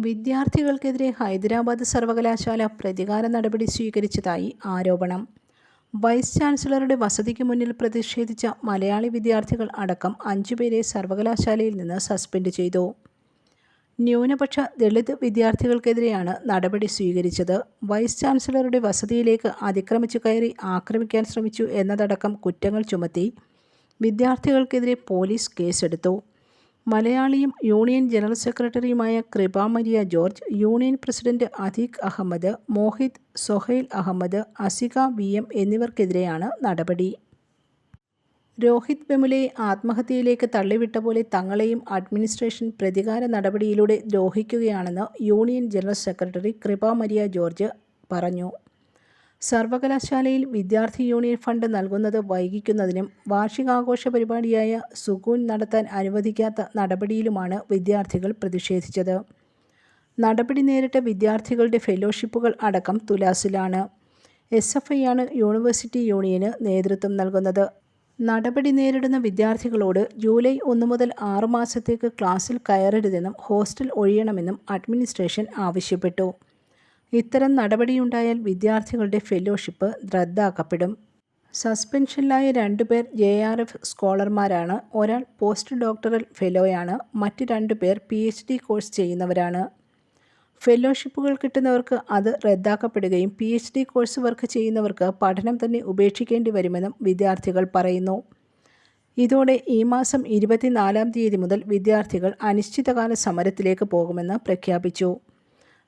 വിദ്യാർത്ഥികൾക്കെതിരെ ഹൈദരാബാദ് സർവകലാശാല പ്രതികാര നടപടി സ്വീകരിച്ചതായി ആരോപണം. വൈസ് ചാൻസലറുടെ വസതിക്ക് മുന്നിൽ പ്രതിഷേധിച്ച മലയാളി വിദ്യാർത്ഥികൾ അടക്കം അഞ്ചുപേരെ സർവകലാശാലയിൽ നിന്ന് സസ്പെൻഡ് ചെയ്തു. ന്യൂനപക്ഷ ദളിത് വിദ്യാർത്ഥികൾക്കെതിരെയാണ് നടപടി സ്വീകരിച്ചത്. വൈസ് ചാൻസലറുടെ വസതിയിലേക്ക് അതിക്രമിച്ചു കയറി ആക്രമിക്കാൻ ശ്രമിച്ചു എന്നതടക്കം കുറ്റങ്ങൾ ചുമത്തി വിദ്യാർത്ഥികൾക്കെതിരെ പോലീസ് കേസെടുത്തു. മലയാളിയും യൂണിയൻ ജനറൽ സെക്രട്ടറിയുമായ Kripa Maria George union president Adeeq Ahmed Mohit Sohail Ahmed Asika V M എന്നിവർക്കെതിരെയാണ് നടപടി. രോഹിത് വെമുലയെ ആത്മഹത്യയിലേക്ക് തള്ളിവിട്ട പോലെ തങ്ങളെയും അഡ്മിനിസ്ട്രേഷൻ പ്രതികാര നടപടിയിലൂടെ ദ്രോഹിക്കുകയാണെന്ന് union general secretary Kripa Maria George പറഞ്ഞു. സർവകലാശാലയിൽ വിദ്യാർത്ഥി യൂണിയൻ ഫണ്ട് നൽകുന്നത് വൈകിക്കുന്നതിനും വാർഷികാഘോഷ പരിപാടിയായ സുകൂൻ നടത്താൻ അനുവദിക്കാത്ത നടപടിയിലുമാണ് വിദ്യാർത്ഥികൾ പ്രതിഷേധിച്ചത്. നടപടി നേരിട്ട വിദ്യാർത്ഥികളുടെ ഫെലോഷിപ്പുകൾ അടക്കം തുലാസിലാണ്. എസ് എഫ് ഐയാണ് യൂണിവേഴ്സിറ്റി യൂണിയന് നേതൃത്വം നൽകുന്നത്. നടപടി നേരിടുന്ന വിദ്യാർത്ഥികളോട് ജൂലൈ ഒന്ന് മുതൽ ആറു മാസത്തേക്ക് ക്ലാസ്സിൽ കയറരുതെന്നും ഹോസ്റ്റൽ ഒഴിയണമെന്നും അഡ്മിനിസ്ട്രേഷൻ ആവശ്യപ്പെട്ടു. ഇത്തരം നടപടിയുണ്ടായാൽ വിദ്യാർത്ഥികളുടെ ഫെലോഷിപ്പ് റദ്ദാക്കപ്പെടും. സസ്പെൻഷനിലായ രണ്ടുപേർ ജെ ആർ എഫ് സ്കോളർമാരാണ്. ഒരാൾ പോസ്റ്റ് ഡോക്ടറൽ ഫെലോയാണ്. മറ്റ് രണ്ടു പേർ പി എച്ച് ഡി കോഴ്സ് ചെയ്യുന്നവരാണ്. ഫെലോഷിപ്പുകൾ കിട്ടുന്നവർക്ക് അത് റദ്ദാക്കപ്പെടുകയും P H D course work ചെയ്യുന്നവർക്ക് പഠനം തന്നെ ഉപേക്ഷിക്കേണ്ടി വരുമെന്നും വിദ്യാർത്ഥികൾ പറയുന്നു. ഇതോടെ ഈ മാസം ഇരുപത്തിനാലാം തീയതി മുതൽ വിദ്യാർത്ഥികൾ അനിശ്ചിതകാല സമരത്തിലേക്ക് പോകുമെന്ന് പ്രഖ്യാപിച്ചു.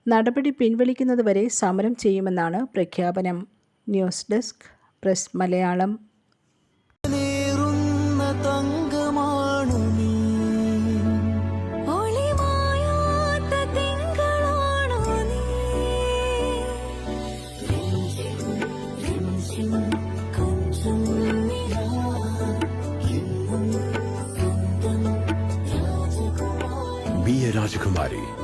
നടപടി പിൻവലിക്കുന്നതുവരെ സമരം ചെയ്യുമെന്നാണ് പ്രഖ്യാപനം. News desk press Malayalam. Be a Rajakumari.